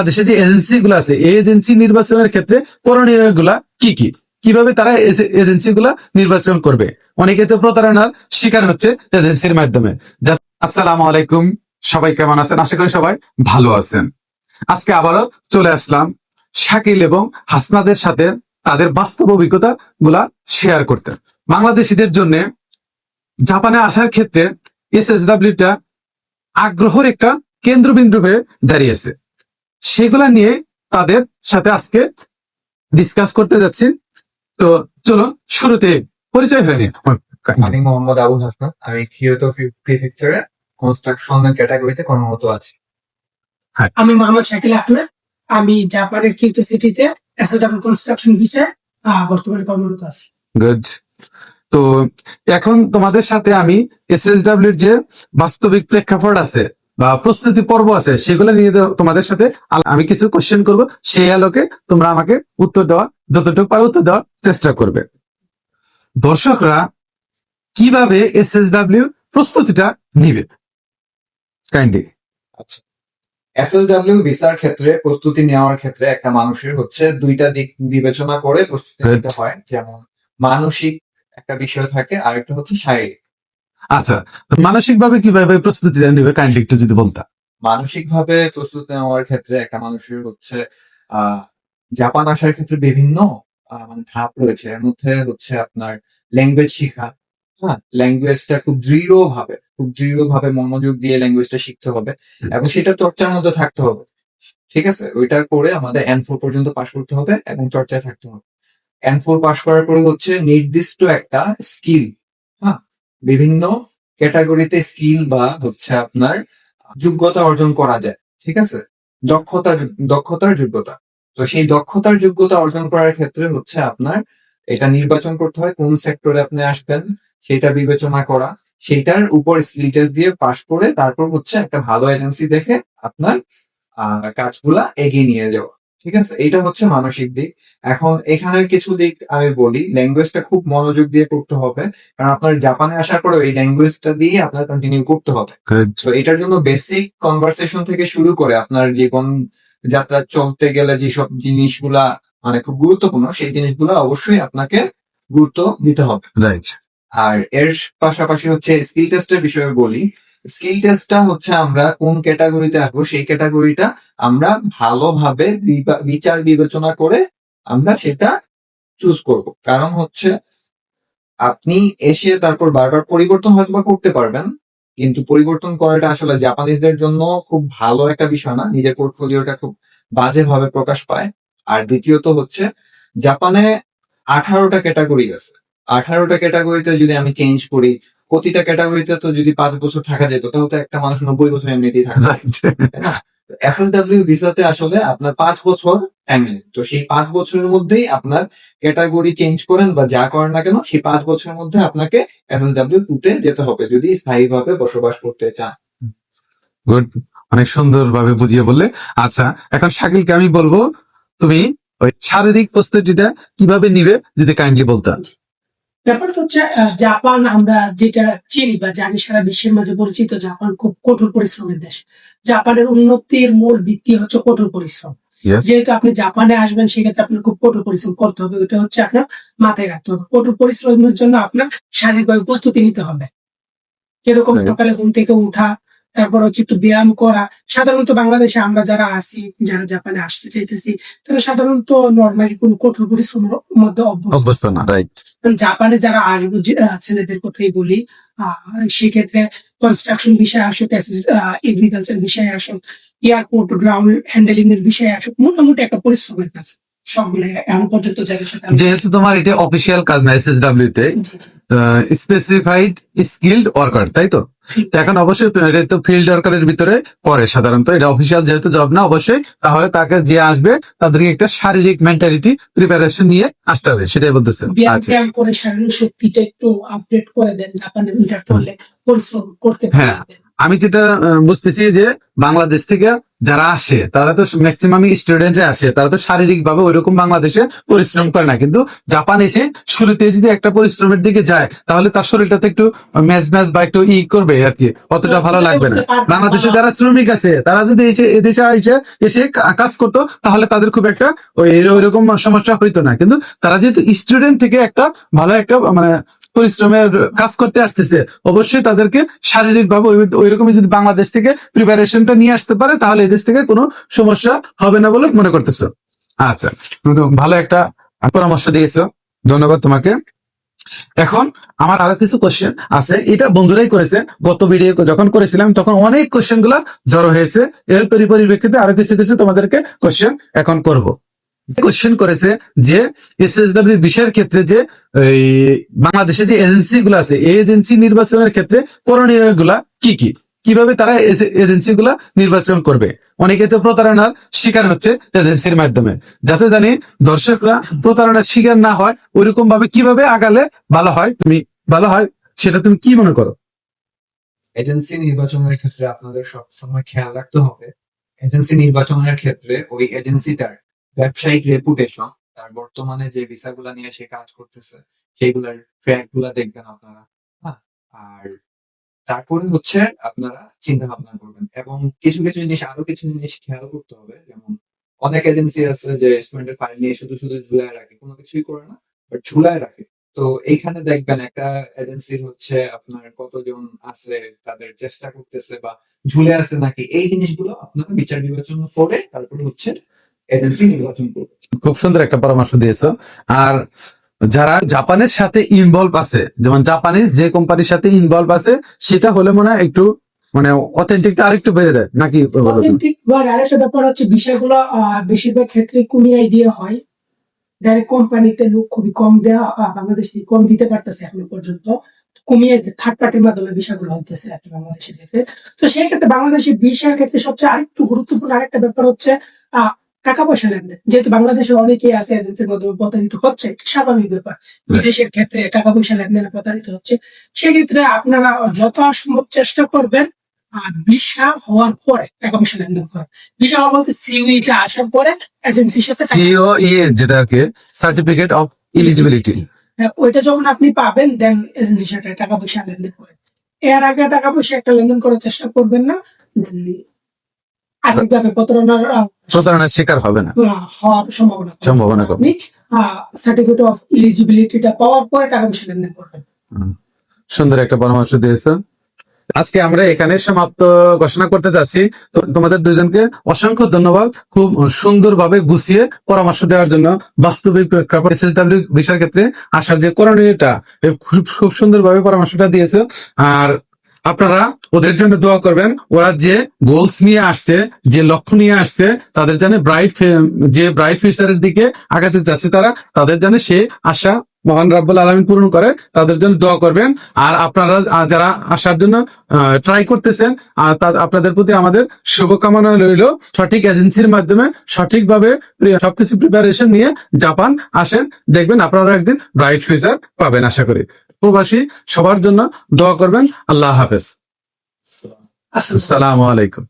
বাংলাদেশে যে এজেন্সি গুলো আছে, এই এজেন্সি নির্বাচনের ক্ষেত্রে করণীয়গুলা কি কি? কীভাবে তারা এজেন্সি গুলা নির্বাচন করবে? অনেকে তো প্রতারণার শিকার হচ্ছে এজেন্সির মাধ্যমে। আসসালামু আলাইকুম। সবাই কেমন আছেন? আশা করি সবাই ভালো আছেন। আজকে আবারও চলে আসলাম শাকিল এবং হাসনাদের সাথে তাদের বাস্তব অভিজ্ঞতা গুলা শেয়ার করতে। বাংলাদেশিদের জন্য জাপানে আসার ক্ষেত্রে এসএসডাব্লিউ টা আগ্রহের একটা কেন্দ্রবিন্দু হয়ে দাঁড়িয়েছে। সেগুলা নিয়ে তাদের সাথে আজকে ডিসকাস করতে যাচ্ছি। তো চলো শুরুতে পরিচয় হয়নি আমি মোহাম্মদ আবুল হাসনাত আমি কিয়োটো প্রিফেকচারে কনস্ট্রাকশন ক্যাটাগরিতে কর্মরত আছি। আমি মোহাম্মদ শাকিল আহমেদ। আমি জাপানের কিউটো সিটিতে এসএসডব্লিউ কনস্ট্রাকশন বিষয়ে আহ, বর্তমানে কর্মরত আছি। গুড তো এখন তোমাদের সাথে আমি এসএসডাব্লিউর যে বাস্তবিক প্রেক্ষাপট আছে প্রস্তুতি পর্ব আছে সেগুলো নিয়ে তোমাদের সাথে আমি কিছু কোশ্চেন করব। সেই আলোকে তোমরা আমাকে উত্তর দেওয়া যতটুকু পারো উত্তর দেওয়ার চেষ্টা করবে। দর্শকরা কীভাবে এসএসডাব্লিউ প্রস্তুতিটা নিবে? কাইন্ডলি এসএসডব্লিউ ভিসার ক্ষেত্রে প্রস্তুতি নেওয়ার ক্ষেত্রে একটা মানুষের হচ্ছে দুইটা দিক বিবেচনা করে প্রস্তুতি নিতে হয়। যেমন মানসিক একটা বিষয় থাকে আর একটা হচ্ছে শারীরিক। আচ্ছা মানসিক ভাবে কীভাবে প্রস্তুতিটা নিবে? কাইন্ডলি একটু যদি বলতা। মানসিক ভাবে প্রস্তুতি নেওয়ার ক্ষেত্রে একটা মানুষের হচ্ছে জাপান আসার ক্ষেত্রে বিভিন্ন মানে ধাপ রয়েছে। এর মধ্যে হচ্ছে আপনার ল্যাঙ্গুয়েজ শেখা। হ্যাঁ ল্যাঙ্গুয়েজটা খুব দৃঢ় ভাবে খুব দৃঢ় ভাবে মনোযোগ দিয়ে ল্যাঙ্গুয়েজটা শিখতে হবে এবং সেটা চর্চার মধ্যে থাকতে হবে। ঠিক আছে? ওইটা করে আমাদের এন ফোর পর্যন্ত পাশ করতে হবে এবং চর্চায় থাকতে হবে। এন ফোর পাশ করার পরে হচ্ছে নির্দিষ্ট একটা স্কিল বিভিন্ন ক্যাটাগরিতে স্কিল বা হচ্ছে আপনার যোগ্যতা অর্জন করা যায়, ঠিক আছে? দক্ষতা, দক্ষতার যোগ্যতা। তো সেই দক্ষতার যোগ্যতা অর্জন করার ক্ষেত্রে হচ্ছে আপনার এটা নির্বাচন করতে হয়, কোন সেক্টরে আপনি আসবেন, সেটা বিবেচনা করা, সেটার উপর স্কিল টেস্ট দিয়ে পাশ করে তারপর হচ্ছে একটা ভালো এজেন্সি দেখে আপনার কাজগুলা এগিয়ে নিয়ে যাওয়া। ঠিক আছে? এটা হচ্ছে মানসিক দিক। এখন এখানের কিছু দিক আমি বলি। ল্যাঙ্গুয়েজটা খুব মনোযোগ দিয়ে করতে হবে। কারণ আপনার জাপানে আসার পরে এই ল্যাঙ্গুয়েজটা দিয়ে আপনার কন্টিনিউ করতে হবে। তো এটার জন্য বেসিক কনভারসেশন থেকে শুরু করে আপনার যে কোন যাত্রা চলতে গেলে যেসব জিনিসগুলা মানে খুব গুরুত্বপূর্ণ সেই জিনিসগুলো অবশ্যই আপনাকে গুরুত্ব দিতে হবে। আর এর পাশাপাশি হচ্ছে স্কিল টেস্টের বিষয়ে বলি। স্কিল টেস্টটা হচ্ছে আমরা কোন ক্যাটাগরিতে আসব সেই ক্যাটাগরিটা আমরা ভালোভাবে বিচার বিবেচনা করে আমরা সেটা চুজ করব। কারণ হচ্ছে আপনি এসে তারপর বারবার পরিবর্তন হয়তো বা করতে পারবেন, কিন্তু পরিবর্তন করাটা আসলে জাপানিজদের জন্য খুব ভালো একটা বিষয় না। নিজের পোর্টফোলিওটা খুব বাজেভাবে প্রকাশ পায়। আর দ্বিতীয়ত হচ্ছে জাপানে আঠারোটা ক্যাটাগরি আছে। আঠারোটা ক্যাটাগরিতে যদি আমি চেঞ্জ করি প্রতিটা ক্যাটাগরিতে তো যদি পাঁচ বছর থাকা যেত তাহলে তো একটা মানুষ নব্বই বছর এমনিতেই থাকে এফএসডব্লিউ ভিসাতে আসলে আপনার পাঁচ বছর টাইম তো সেই পাঁচ বছরের মধ্যেই আপনার ক্যাটাগরি চেঞ্জ করেন বা যা করেন না কেন সেই পাঁচ বছরের মধ্যে আপনাকে এসএসডব্লিউ টুতে যেতে হবে যদি স্থায়ীভাবে বসবাস করতে চান। গুড অনেক সুন্দর ভাবে বুঝিয়ে বললে। আচ্ছা এখন শাকিলকে আমি বলব তুমি ওই শারীরিক প্রস্তুতিটা কীভাবে নিবে যদি কাইন্ডলি বলতা ব্যাপারটা হচ্ছে জাপান আমরা যেটা চিনি বা জানি সারা বিশ্বের মাঝে পরিচিত জাপান খুব কঠোর পরিশ্রমের দেশ। জাপানের উন্নতির মূল ভিত্তি হচ্ছে কঠোর পরিশ্রম। যেহেতু আপনি জাপানে আসবেন সেক্ষেত্রে আপনার খুব কঠোর পরিশ্রম করতে হবে। ওটা হচ্ছে আপনার মাথায় রাখতে হবে। কঠোর পরিশ্রমের জন্য আপনার শারীরিকভাবে প্রস্তুতি নিতে হবে। কীরকম সকালে ঘুম থেকে উঠা তারপর হচ্ছে একটু ব্যায়াম করা। সাধারণত বাংলাদেশে আমরা যারা আসি যারা জাপানে আসতে চাইতেছি তারা সাধারণত নর্মালি কোনো কঠোর পরিশ্রমের মধ্যে অভ্যস্ত। না রাইট জাপানে যারা আসব ছেলেদের কথাই বলি আহ, সেক্ষেত্রে কনস্ট্রাকশন বিষয়ে আসুক এগ্রিকালচার বিষয়ে আসুক এয়ারপোর্ট গ্রাউন্ড হ্যান্ডেলিং এর বিষয়ে আসুক মোটামুটি একটা পরিশ্রমের কাজ। যেহেতু তোমার এটা অফিসিয়াল কাজ না এসএসডব্লিউ তে। স্পেসিফাইড স্কিল্ড ওয়ার্কার তাই তো এখন অবশ্যই এটা তো ফিল্ড ওয়ার্কারের ভিতরে পড়ে সাধারণত এটা অফিসিয়াল যেহেতু জব না অবশ্যই তাহলে তাকে যে আসবে তাদেরকে একটা শারীরিক মেন্টালিটি প্রিপারেশন নিয়ে আসতে হবে সেটাই বলতেছে ব্যায়াম আচ্ছা করে শারীরিক শক্তিটা একটু আপডেট করে দেন জাপানের করলে পরিশ্রম করতে হ্যাঁ। পারবেন আমি যেটা বুঝতেছি যে বাংলাদেশ থেকে যারা আসে, তারা তো ম্যাক্সিমাম স্টুডেন্টরা আসে, তারা তো শারীরিক ভাবে ওইরকম বাংলাদেশে পরিশ্রম করে না। কিন্তু জাপান এসে শুরুতে যদি একটা পরিশ্রমের দিকে যায়, তাহলে তার শরীরটা তো একটু ম্যাচ ম্যাচ বা একটু ই করবে আর কি অতটা ভালো লাগবে না। বাংলাদেশে যারা শ্রমিক আছে, তারা যদি এসে, এদেশে এসে এসে কাজ করতো, তাহলে তাদের খুব একটা ওই, ওইরকম সমস্যা হইতো না। কিন্তু তারা যেহেতু স্টুডেন্ট থেকে একটা ভালো একটা মানে পরিশ্রমের কাজ করতে আসতেছে, অবশ্যই তাদেরকে শারীরিক ভাবে ওই রকমই যদি বাংলাদেশ থেকে প্রিপারেশনটা নিয়ে আসতে পারে, তাহলে এদেশ থেকে কোনো সমস্যা হবে না বলে মনে করতেছো। আচ্ছা ভালো একটা পরামর্শ দিয়েছ, ধন্যবাদ তোমাকে। এখন আমার আরও কিছু কোশ্চেন আছে, এটা বন্ধুরাই করেছে, গত ভিডিও যখন করেছিলাম, তখন অনেক কোশ্চেনগুলা জড়ো হয়েছে। এর পরি- পরিপ্রেক্ষিতে আরও কিছু কিছু তোমাদেরকে কোশ্চেন এখন করব। কোশ্চেন করেছে যে এসএসডব্লিউ বিষয়ের ক্ষেত্রে যে বাংলাদেশে যে এজেন্সি গুলো আছে, এই এজেন্সি নির্বাচনের ক্ষেত্রে করণীয়গুলা কি কি? কীভাবে তারা এজেন্সি গুলা নির্বাচন করবে? অনেকে তো প্রতারণার শিকার হচ্ছে এজেন্সির মাধ্যমে। যাতে জানি দর্শকরা প্রতারণার শিকার না হয় ওইরকম ভাবে কীভাবে আগালে ভালো হয়, তুমি ভালো হয়, সেটা তুমি কি মনে করো? এজেন্সি নির্বাচনের ক্ষেত্রে আপনাদের সবসময় খেয়াল রাখতে হবে এজেন্সি নির্বাচনের ক্ষেত্রে ওই এজেন্সিটার ব্যবসায়িক রেপুটেশন তার বর্তমানে যে ভিসাগুলা নিয়ে সে কাজ করতেছে, সেইগুলার ট্র্যাকগুলা দেখবেন আপনারা। হ্যাঁ আর তারপরে হচ্ছে আপনারা চিন্তা ভাবনা করবেন। এবং কিছু কিছু জিনিস, আরও কিছু জিনিস খেয়াল করতে হবে। যেমন অনেক এজেন্সি আছে যে স্টুডেন্টের ফাইল নিয়ে শুধু শুধু ঝুলায় রাখে, কোনো কিছুই করে না বাট ঝুলায় রাখে। তো এইখানে দেখবেন একটা এজেন্সির হচ্ছে আপনার কতজন আছে, তাদের চেষ্টা করতেছে বা ঝুলে আছে নাকি, এই জিনিসগুলো আপনারা বিচার বিবেচনা করে তারপরে হচ্ছে এজেন্সি নির্বাচন করবে খুব সুন্দর একটা পরামর্শ দিয়েছ। আর যারা জাপানের সাথে ইনভলভ আছে যেমন জাপানিজ যে কোম্পানির সাথে ইনভলভ আছে সেটা হলে মনে হয় একটু মানে অথেন্টিকটা আরেকটু বেড়ে দেয়। নাকি অথেন্টিক বা আরেকটা ব্যাপার হচ্ছে বিষয়গুলো বেশিরভাগ ক্ষেত্রে কমিয়ে দিয়ে হয়। ডাইরেক্ট কোম্পানিতে লোক খুবই কম দেওয়া বাংলাদেশ থেকে কম দিতে পারতেছে এখনও পর্যন্ত। কমিয়ে থার্ড পার্টির মাধ্যমে বিষয়গুলো হইতেছে আর কি বাংলাদেশের ক্ষেত্রে। তো সেই ক্ষেত্রে বাংলাদেশের বিষয়ের ক্ষেত্রে সবচেয়ে আরেকটু গুরুত্বপূর্ণ আরেকটা ব্যাপার হচ্ছে আহ, টাকা পয়সা লেনদেন। যেহেতু বাংলাদেশের অনেকেই আছে এজেন্সির মাধ্যমে প্রতারিত হচ্ছে স্বাভাবিক ব্যাপার। বিদেশের ক্ষেত্রে টাকা পয়সা লেনদেনে প্রতারিত হচ্ছে। সেক্ষেত্রে আপনারা যত সম্ভব চেষ্টা করবেন আর ভিসা হওয়ার পরে টাকা পয়সা লেনদেন করেন ভিসা হওয়া বলতে সিউইটা আসার পরে এজেন্সির সাথে টাকা- সিও ইয়ে যেটা সার্টিফিকেট অফ ইলিজিবিলিটি ওইটা যখন আপনি পাবেন দেন এজেন্সির সাথে টাকা পয়সা লেনদেন করেন। এর আগে টাকা পয়সা একটা লেনদেন করার চেষ্টা করবেন না আর্থিকভাবে প্রতারণার প্রতারণার শিকার হবে না। হওয়ার সম্ভাবনা সম্ভাবনা। আপনি সার্টিফিকেট অফ ইলিজিবিলিটিটা পাওয়ার পরে টাকা পয়সা লেনদেন করবেন। সুন্দর একটা পরামর্শ দিয়েছ আজকে আমরা এখানে সমাপ্ত ঘোষণা করতে যাচ্ছি। তো তোমাদের দুজনকে অসংখ্য ধন্যবাদ। খুব সুন্দরভাবে গুছিয়ে পরামর্শ দেওয়ার জন্য বাস্তবিক প্রেক্ষাপট এসএসডব্লিউ বিষয়ের ক্ষেত্রে আসার যে করণীয়টা খুব খুব সুন্দরভাবে পরামর্শটা দিয়েছ। আর আপনারা ওদের জন্য দোয়া করবেন। ওরা যে গোলস নিয়ে আসছে, যে লক্ষ্য নিয়ে আসছে, তাদের জানে ব্রাইট যে ব্রাইট ফিউচারের দিকে আগাতে যাচ্ছে তারা, তাদের জানে সে আশা মহান রাব্বুল আলমিন পূরণ করে, তাদের জন্য দোয়া করবেন। আর আপনারা যারা আসার জন্য ট্রাই করতেছেন আপনাদের প্রতি আমাদের শুভকামনা রইল। সঠিক এজেন্সির মাধ্যমে সঠিকভাবে সবকিছু প্রিপারেশন নিয়ে জাপান আসেন, দেখবেন আপনারা একদিন ব্রাইট ফিউচার পাবেন, আশা করি। প্রবাসী সবার জন্য দোয়া করবেন। আল্লাহ হাফেজ। আসসালাম আলাইকুম।